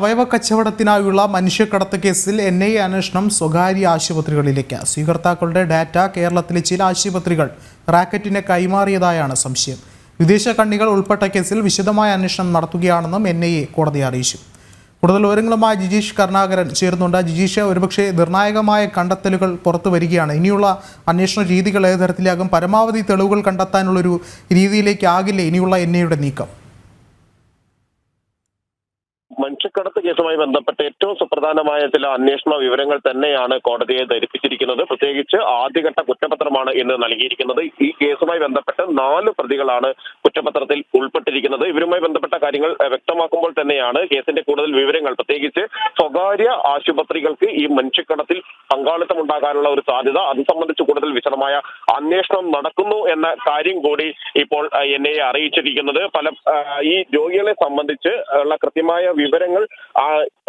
അവയവ കച്ചവടത്തിനായുള്ള മനുഷ്യക്കടത്ത് കേസിൽ N I അന്വേഷണം സ്വകാര്യ ആശുപത്രികളിലേക്ക്. സ്വീകർത്താക്കളുടെ ഡാറ്റ കേരളത്തിലെ ചില ആശുപത്രികൾ റാക്കറ്റിനെ കൈമാറിയതായാണ് സംശയം. വിദേശ കണ്ണികൾ ഉൾപ്പെട്ട കേസിൽ വിശദമായ അന്വേഷണം നടത്തുകയാണെന്നും എൻ ഐ എ കോടതിയെ അറിയിച്ചു. കൂടുതൽ വിവരങ്ങളുമായി ജിജീഷ് കരുണാകരൻ ചേരുന്നുണ്ട്. ജിജീഷ് ഒരുപക്ഷെ നിർണായകമായ കണ്ടെത്തലുകൾ പുറത്തു വരികയാണ്. ഇനിയുള്ള അന്വേഷണ രീതികൾ ഏത് തരത്തിലാകും? പരമാവധി തെളിവുകൾ കണ്ടെത്താനുള്ളൊരു രീതിയിലേക്കാകില്ലേ ഇനിയുള്ള എൻ ഐയുടെ നീക്കം? മനുഷ്യക്കടത്ത് കേസുമായി ബന്ധപ്പെട്ട് ഏറ്റവും സുപ്രധാനമായ ചില അന്വേഷണ വിവരങ്ങൾ തന്നെയാണ് കോടതിയെ ധരിപ്പിച്ചിരിക്കുന്നത്. പ്രത്യേകിച്ച് ആദ്യഘട്ട കുറ്റപത്രമാണ് ഇന്ന് നൽകിയിരിക്കുന്നത്. ഈ കേസുമായി ബന്ധപ്പെട്ട് നാല് പ്രതികളാണ് കുറ്റപത്രത്തിൽ ഉൾപ്പെട്ടിരിക്കുന്നത്. ഇവരുമായി ബന്ധപ്പെട്ട കാര്യങ്ങൾ വ്യക്തമാക്കുമ്പോൾ തന്നെയാണ് കേസിന്റെ കൂടുതൽ വിവരങ്ങൾ. പ്രത്യേകിച്ച് സ്വകാര്യ ആശുപത്രികൾക്ക് ഈ മനുഷ്യക്കടത്തിൽ പങ്കാളിത്തം ഉണ്ടാകാനുള്ള ഒരു സാധ്യത അത് സംബന്ധിച്ച് കൂടുതൽ വിശദമായ അന്വേഷണം നടക്കുന്നു എന്ന കാര്യം കൂടി ഇപ്പോൾ എൻ ഐ അറിയിച്ചിരിക്കുന്നത്. പല ഈ രോഗികളെ സംബന്ധിച്ച് ഉള്ള കൃത്യമായ വിവരങ്ങൾ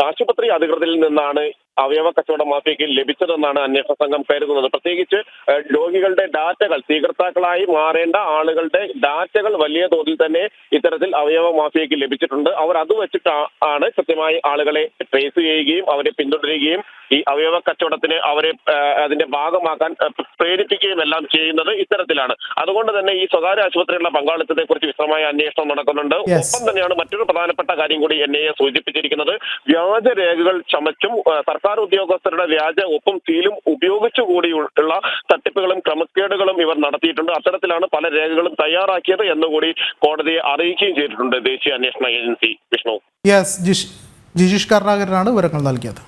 ആശുപത്രി അധികൃതരിൽ നിന്നാണ് അവയവ കച്ചവട മാഫിയയ്ക്ക് ലഭിച്ചതെന്നാണ് അന്വേഷണ സംഘം കരുതുന്നത്. പ്രത്യേകിച്ച് രോഗികളുടെ ഡാറ്റകൾ സ്വീകർത്താക്കളായി മാറേണ്ട ആളുകളുടെ ഡാറ്റകൾ വലിയ തോതിൽ തന്നെ ഇത്തരത്തിൽ അവയവ മാഫിയയ്ക്ക് ലഭിച്ചിട്ടുണ്ട്. അവർ അത് വെച്ചിട്ടാണ് ആണ് കൃത്യമായി ആളുകളെ ട്രേസ് ചെയ്യുകയും അവരെ പിന്തുടരുകയും ഈ അവയവ കച്ചവടത്തിന് അവരെ അതിന്റെ ഭാഗമാക്കാൻ പ്രേരിപ്പിക്കുകയും എല്ലാം ചെയ്യുന്നത് ഇത്തരത്തിലാണ്. അതുകൊണ്ട് തന്നെ ഈ സ്വകാര്യ ആശുപത്രികളുടെ പങ്കാളിത്തത്തെ കുറിച്ച് വിശദമായ അന്വേഷണം നടക്കുന്നുണ്ട്. ഒപ്പം തന്നെയാണ് മറ്റൊരു പ്രധാനപ്പെട്ട കാര്യം കൂടി എൻ ഐ എ സൂചിപ്പിച്ചിരിക്കുന്നത്. വ്യാജരേഖകൾ ചമച്ചും ആ, സർക്കാർ ഉദ്യോഗസ്ഥരുടെ വ്യാജ ഒപ്പും സീലും ഉപയോഗിച്ചുകൂടിയുള്ള തട്ടിപ്പുകളും ക്രമക്കേടുകളും ഇവർ നടത്തിയിട്ടുണ്ട്. അത്തരത്തിലാണ് പല രേഖകളും തയ്യാറാക്കിയത് എന്നുകൂടി കോടതിയെ അറിയിക്കുകയും ചെയ്തിട്ടുണ്ട് ദേശീയ അന്വേഷണ ഏജൻസി. വിഷ്ണു. യെസ് ജിഷ് ജിജീഷ് കർണാകരനാണ് വിവരങ്ങൾ നൽകിയത്.